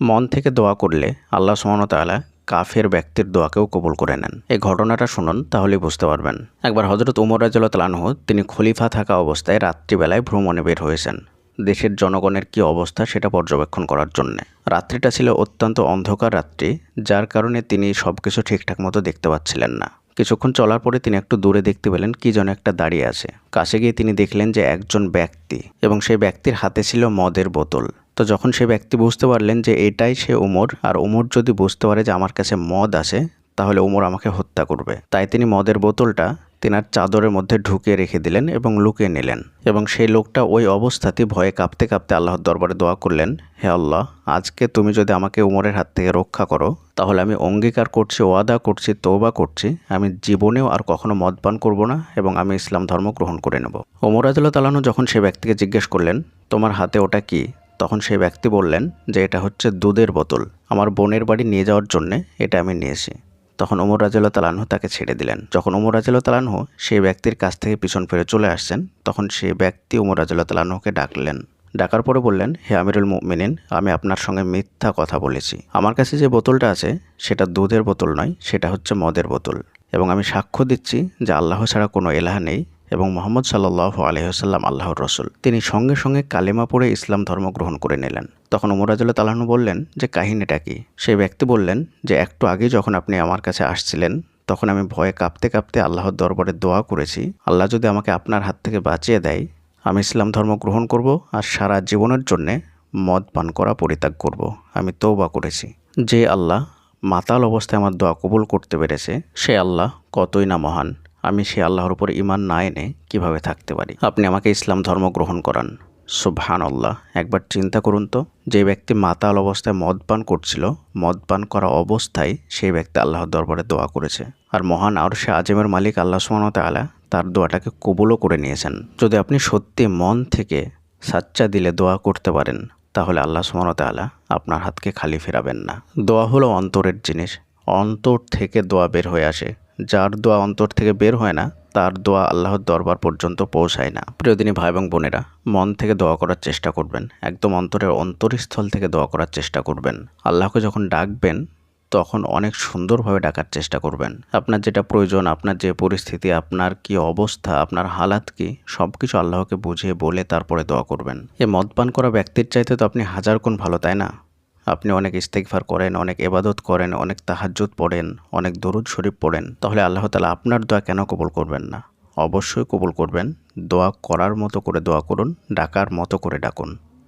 মন থেকে দোয়া করলে আল্লাহ সুমনতালা কাফের ব্যক্তির দোয়াকেও কবুল করে নেন। এই ঘটনাটা শুনুন, তাহলেই বুঝতে পারবেন। একবার হজরত উমর রাজতালানহ তিনি খলিফা থাকা অবস্থায় রাত্রিবেলায় ভ্রমণে বের হয়েছেন। দেশের জনগণের কি অবস্থা সেটা পর্যবেক্ষণ করার জন্যে। রাত্রিটা ছিল অত্যন্ত অন্ধকার রাত্রি, যার কারণে তিনি সব কিছু ঠিকঠাক মতো দেখতে পাচ্ছিলেন না। কিছুক্ষণ চলার পরে তিনি একটু দূরে দেখতে পেলেন কি যেন একটা দাঁড়িয়ে আছে। কাছে গিয়ে তিনি দেখলেন যে একজন ব্যক্তি, এবং সেই ব্যক্তির হাতে ছিল মদের বোতল। তো যখন সে ব্যক্তি বুঝতে পারলেন যে এটাই সে উমর, আর উমর যদি বুঝতে পারে যে আমার কাছে মদ আছে, তাহলে উমর আমাকে হত্যা করবে। তাই তিনি মদের বোতলটা তিনার চাদরের মধ্যে ঢুকিয়ে রেখে দিলেন এবং লুকিয়ে নিলেন। এবং সেই লোকটা ওই অবস্থাতে ভয়ে কাঁপতে কাঁপতে আল্লাহর দরবারে দোয়া করলেন, হে আল্লাহ, আজকে তুমি যদি আমাকে উমরের হাত থেকে রক্ষা করো, তাহলে আমি অঙ্গীকার করছি, ওয়াদা করছি তৌবা করছি, আমি জীবনেও আর কখনো মদ পান করব না এবং আমি ইসলাম ধর্ম গ্রহণ করে নেব। ওমর আদুল্লাহ তালানু যখন সে ব্যক্তিকে জিজ্ঞেস করলেন, তোমার হাতে ওটা কি? তখন সেই ব্যক্তি বললেন যে এটা হচ্ছে দুধের বোতল, আমার বোনের বাড়ি নিয়ে যাওয়ার জন্যে এটা আমি নিয়েছি তখন ওমর রাজুল্লাহ তালানহ তাকে ছেড়ে দিলেন। যখন ওমর রাজুল্লাহ তালানহ সেই ব্যক্তির কাছ থেকে পিছন ফিরে চলে আসছেন, তখন সেই ব্যক্তি ওমর রাজুল্লাহ তালানহকে ডাকলেন। ডাকার পরে বললেন, হে আমিরুল মিনিন আমি আপনার সঙ্গে মিথ্যা কথা বলেছি। আমার কাছে যে বোতলটা আছে, সেটা দুধের বোতল নয়, সেটা হচ্ছে মদের বোতল। এবং আমি সাক্ষ্য দিচ্ছি যে আল্লাহ ছাড়া কোনো এলাহা নেই এবং মোহাম্মদ সাল্লাহ আলহিহাল্লাম আল্লাহর রসুল। তিনি সঙ্গে সঙ্গে কালেমা পড়ে ইসলাম ধর্ম গ্রহণ করে নিলেন। তখন উমরাজুল্লাহ তালাহনু বললেন, যে কাহিনীটা কি? সেই ব্যক্তি বললেন, যে একটু আগে যখন আপনি আমার কাছে আসছিলেন, তখন আমি ভয়ে কাঁপতে কাঁপতে আল্লাহর দরবারে দোয়া করেছি। আল্লাহ যদি আমাকে আপনার হাত থেকে বাঁচিয়ে দেয়, আমি ইসলাম ধর্ম গ্রহণ করব আর সারা জীবনের জন্যে মদ পান করা পরিত্যাগ করব। আমি তৌবা করেছি। যে আল্লাহ মাতাল অবস্থায় আমার দোয়া কবুল করতে পেরেছে, সে আল্লাহ কতই না মহান। আমি সে আল্লাহর উপর ইমান না এনে কীভাবে থাকতে পারি? আপনি আমাকে ইসলাম ধর্ম গ্রহণ করান। সুবহান আল্লাহ একবার চিন্তা করুন তো, যে ব্যক্তি মাতাল অবস্থায় মদ পান করছিল মদ পান করা অবস্থায় সেই ব্যক্তি আল্লাহর দরবারে দোয়া করেছে। আর মহান আর সে আজমের মালিক আল্লাহ সুমনত আলা তার দোয়াটাকে কবুলও করে নিয়েছেন। যদি আপনি সত্যি মন থেকে সাচ্চা দিলে দোয়া করতে পারেন, তাহলে আল্লাহ সুমনত আলা আপনার হাতকে খালি ফেরাবেন না। দোয়া হলো অন্তরের জিনিস। অন্তর থেকে দোয়া বের হয়ে আসে। যার দোয়া অন্তর থেকে বের হয় না, তার দোয়া আল্লাহর দরবার পর্যন্ত পৌঁছায় না। প্রিয়দিনী ভাই এবং বোনেরা, মন থেকে দোয়া করার চেষ্টা করবেন। একদম অন্তরের অন্তরস্থল থেকে দোয়া করার চেষ্টা করবেন। আল্লাহকে যখন ডাকবেন, তখন অনেক সুন্দরভাবে ডাকার চেষ্টা করবেন। আপনার যেটা প্রয়োজন, আপনার যে পরিস্থিতি, আপনার কি অবস্থা, আপনার হালাত কি সব কিছু আল্লাহকে বুঝিয়ে বলে তারপরে দোয়া করবেন। এ মদ পান করা ব্যক্তির চাইতে তো আপনি হাজার গুণ ভালো, তাই না? আপনি অনেক ইস্তেকফার করেন, অনেক এবাদত করেন, অনেক তাহাজ্জুদ পড়েন, অনেক দরুদ শরীফ পড়েন, তাহলে আল্লাহ তালা আপনার দোয়া কেন কবল করবেন না? অবশ্যই কবুল করবেন। দোয়া করার মতো করে দোয়া করুন, ডাকার মতো করে ডাকুন।